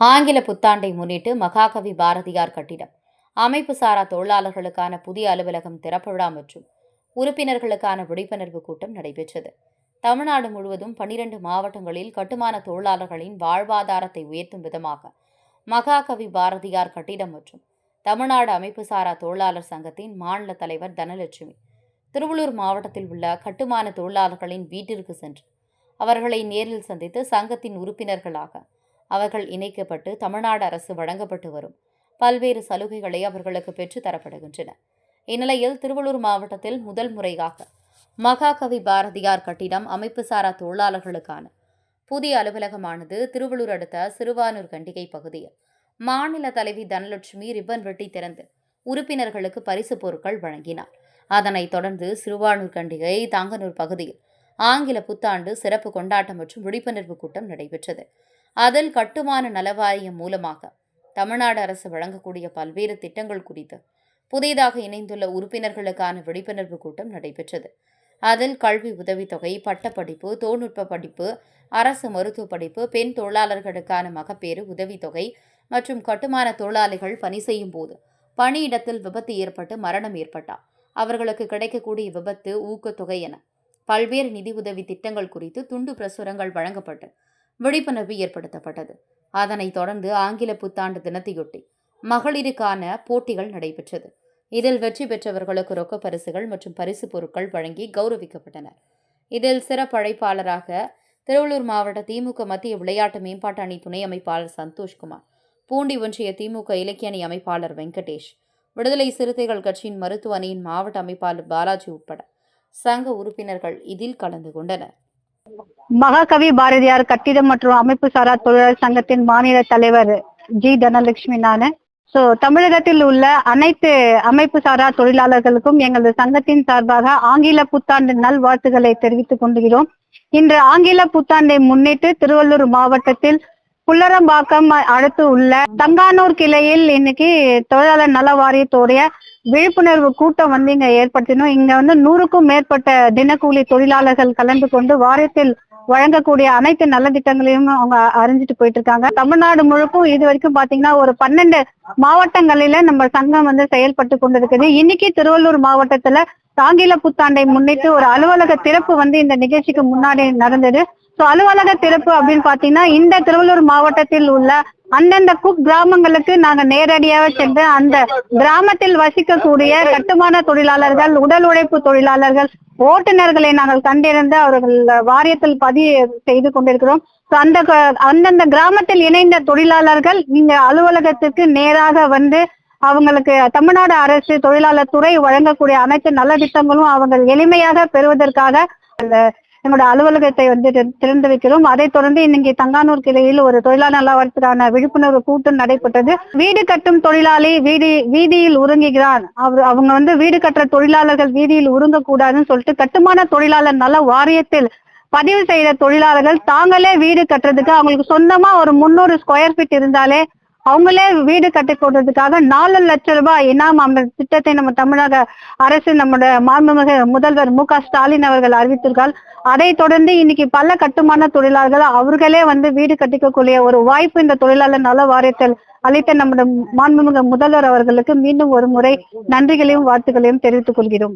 ஆங்கில புத்தாண்டை முன்னிட்டு மகாகவி பாரதியார் கட்டிடம். அமைப்பு சாரா தொழிலாளர்களுக்கான புதிய அலுவலகம் திறப்பு விழா மற்றும் உறுப்பினர்களுக்கான விழிப்புணர்வு கூட்டம் நடைபெற்றது. தமிழ்நாடு முழுவதும் பனிரெண்டு மாவட்டங்களில் கட்டுமான தொழிலாளர்களின் வாழ்வாதாரத்தை உயர்த்தும் விதமாக மகாகவி பாரதியார் கட்டிடம் மற்றும் தமிழ்நாடு அமைப்பு சாரா தொழிலாளர் சங்கத்தின் மாநில தலைவர் தனலட்சுமி திருவள்ளூர் மாவட்டத்தில் உள்ள கட்டுமான தொழிலாளர்களின் வீட்டிற்கு சென்று அவர்களை நேரில் சந்தித்து சங்கத்தின் உறுப்பினர்களாக அவர்கள் இணைக்கப்பட்டு தமிழ்நாடு அரசு வழங்கப்பட்டு வரும். பல்வேறு சலுகைகளை அவர்களுக்கு பெற்று தரப்படுகின்றன. இந்நிலையில் திருவள்ளூர் மாவட்டத்தில் முதல் முறையாக மகாகவி பாரதியார் கட்டிடம் அமைப்பு சாரா தொழிலாளர்களுக்கான புதிய அலுவலகமானது திருவள்ளூர் அடுத்த சிறுவானூர் கண்டிகை பகுதியில் மாநில தலைவி தனலட்சுமி ரிப்பன் வெட்டி திறந்து உறுப்பினர்களுக்கு பரிசுப் பொருட்கள் வழங்கினார். அதனைத் தொடர்ந்து சிறுவானூர் கண்டிகை தாங்கனூர் பகுதியில் ஆங்கில புத்தாண்டு சிறப்பு கொண்டாட்டம் மற்றும் விழிப்புணர்வு கூட்டம் நடைபெற்றது. அதில் கட்டுமான நலவாரியம் மூலமாக தமிழ்நாடு அரசு வழங்கக்கூடிய பல்வேறு திட்டங்கள் குறித்து புதிதாக இணைந்துள்ள உறுப்பினர்களுக்கான விழிப்புணர்வு கூட்டம் நடைபெற்றது. அதில் கல்வி உதவித்தொகை பட்டப்படிப்பு தொழில்நுட்ப படிப்பு அரசு மருத்துவ படிப்பு பெண் தொழிலாளர்களுக்கான மகப்பேறு உதவித்தொகை மற்றும் கட்டுமான தொழிலாளிகள் பணி செய்யும் போது பணியிடத்தில் விபத்து ஏற்பட்டு மரணம் ஏற்பட்டால் அவர்களுக்கு கிடைக்கக்கூடிய விபத்து ஊக்கத்தொகை என பல்வேறு நிதியுதவி திட்டங்கள் குறித்து துண்டு பிரசுரங்கள் வழங்கப்பட்டு விழிப்புணர்வு ஏற்படுத்தப்பட்டது. அதனைத் தொடர்ந்து ஆங்கில புத்தாண்டு தினத்தையொட்டி மகளிருக்கான போட்டிகள் நடைபெற்றது. இதில் வெற்றி பெற்றவர்களுக்கு ரொக்க பரிசுகள் மற்றும் பரிசு பொருட்கள் வழங்கி கௌரவிக்கப்பட்டனர். இதில் சிறப்படைப்பாளராக திருவள்ளூர் மாவட்ட திமுக மத்திய விளையாட்டு மேம்பாட்டு அணி துணை அமைப்பாளர் சந்தோஷ்குமார் பூண்டி ஒன்றிய திமுக இலக்கிய அணி அமைப்பாளர் வெங்கடேஷ் விடுதலை சிறுத்தைகள் கட்சியின் மருத்துவ அணியின் மாவட்ட அமைப்பாளர் பாலாஜி உட்பட சங்க உறுப்பினர்கள் இதில் கலந்து கொண்டனர். மகாகவி பாரதியார் கட்டிடம் மற்றும் அமைப்பு சாரா தொழிலாளர் சங்கத்தின் மாநில தலைவர் ஜி தனலட்சுமி நானு சோ தமிழகத்தில் உள்ள அனைத்து அமைப்பு சாரா தொழிலாளர்களுக்கும் எங்களது சங்கத்தின் சார்பாக ஆங்கில புத்தாண்டு நல்வாழ்த்துக்களை தெரிவித்துக் கொண்டுகிறோம். இன்று ஆங்கில புத்தாண்டை முன்னிட்டு திருவள்ளூர் மாவட்டத்தில் புல்லரம்பாக்கம் அடுத்து உள்ள தங்கானூர் கிளையில் இன்னைக்கு தொழிலாளர் நல வாரியத்தோடைய விழிப்புணர்வு கூட்டம் வந்து இங்க ஏற்படுத்தினோம். இங்க வந்து நூறுக்கும் மேற்பட்ட தினக்கூலி தொழிலாளர்கள் கலந்து கொண்டு வாரத்தில் வழங்கக்கூடிய அனைத்து நல்ல திட்டங்களையும் அவங்க அறிஞ்சிட்டு போயிட்டு இருக்காங்க தமிழ்நாடு முழுக்கும் இது வரைக்கும் பாத்தீங்கன்னா ஒரு பன்னெண்டு மாவட்டங்களில நம்ம சங்கம் வந்து செயல்பட்டு கொண்டிருக்குது. இன்னைக்கு திருவள்ளூர் மாவட்டத்துல ஆங்கில புத்தாண்டை முன்னிட்டு ஒரு அலுவலக திறப்பு வந்து இந்த நிகழ்ச்சிக்கு முன்னாடி நடந்தது. சோ அலுவலக திறப்பு அப்படின்னு பாத்தீங்கன்னா இந்த திருவள்ளூர் மாவட்டத்தில் உள்ள அந்தந்த குக் கிராமங்களுக்கு நாங்க நேரடியாக சென்று அந்த கிராமத்தில் வசிக்கக்கூடிய கட்டுமான தொழிலாளர்கள் உடல் உழைப்பு தொழிலாளர்கள் ஓட்டுநர்களை நாங்கள் கண்டிருந்து அவர்கள் வாரியத்தில் பதிவு செய்து கொண்டிருக்கிறோம். அந்த அந்தந்த கிராமத்தில் இணைந்த தொழிலாளர்கள் நீங்க அலுவலகத்திற்கு நேராக வந்து அவங்களுக்கு தமிழ்நாடு அரசு தொழிலாளர் துறை வழங்கக்கூடிய அனைத்து நலத்திட்டங்களும் அவங்க எளிமையாக பெறுவதற்காக அந்த எங்களோட அலுவலகத்தை வந்து திறந்து வைக்கிறோம். அதைத் தொடர்ந்து இன்னைக்கு தங்கானூர் கிளையில் ஒரு தொழிலாளர் நலவரத்துக்கான விழிப்புணர்வு கூட்டம் நடைபெற்றது. வீடு கட்டும் தொழிலாளி வீதி வீதியில் உறங்குகிறான். அவர் அவங்க வந்து வீடு கட்டுற தொழிலாளர்கள் வீதியில் உறங்கக்கூடாதுன்னு சொல்லிட்டு கட்டுமான தொழிலாளர் நல வாரியத்தில் பதிவு செய்த தொழிலாளர்கள் தாங்களே வீடு கட்டுறதுக்கு அவங்களுக்கு சொந்தமா ஒரு முந்நூறு ஸ்கொயர் ஃபீட் இருந்தாலே அவங்களே வீடு கட்டி கொடுறதுக்காக நாலு லட்சம் ரூபாய் இனாம் அந்த திட்டத்தை நம்ம தமிழக அரசு நம்முடைய மாண்புமிகு முதல்வர் மு க ஸ்டாலின் அவர்கள் அறிவித்திருக்கார். அதை தொடர்ந்து இன்னைக்கு பல கட்டுமான தொழிலாளர்கள் அவர்களே வந்து வீடு கட்டிக்கக்கூடிய ஒரு வாய்ப்பு இந்த தொழிலாளர் நல வாரியத்தில் அளித்த நம்முடைய மாண்புமிகு முதல்வர் அவர்களுக்கு மீண்டும் ஒரு முறை நன்றிகளையும் வாழ்த்துக்களையும் தெரிவித்துக் கொள்கிறோம்.